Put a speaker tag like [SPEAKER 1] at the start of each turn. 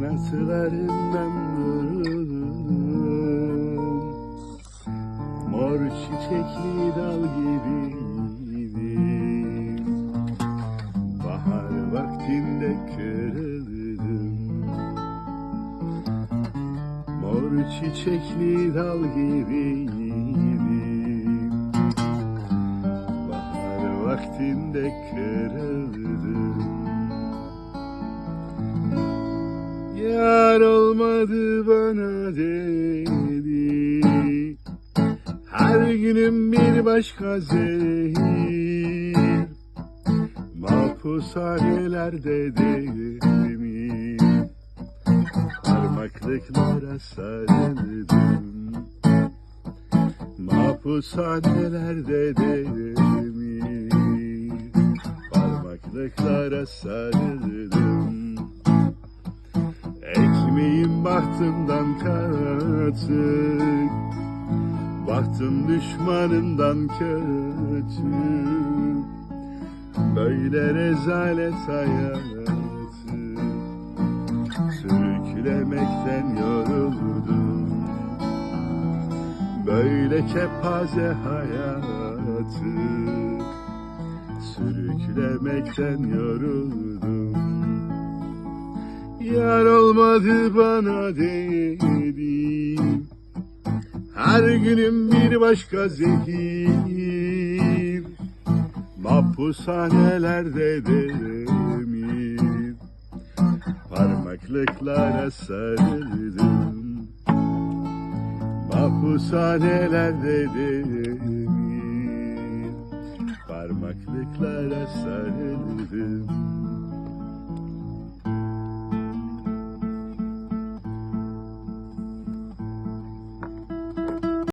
[SPEAKER 1] Kanatlarından vuruldum Mor çiçekli dal gibiydim. Bahar vaktinde kırıldım. Mor çiçekli dal gibiydim. Bahar vaktinde kırıldım Yar olmadı bana dedi Her günüm bir başka zehir. Mahpushanelerde derimi Parmaklıklara sarıldım. Mahpushanelerde derimi Parmaklıklara sarıldım bahtımdan kaçık. Bahtım düşmanından kötü Böyle rezalet hayatı Sürüklemekten yoruldum. Böyle kepaze hayatı Sürüklemekten yoruldum Yar olmadı bana dedim Her günüm bir başka zehir. Mahpushanelerde demir. Parmaklıklara sarıldım. Mahpushanelerde demir. Parmaklıklara sarıldım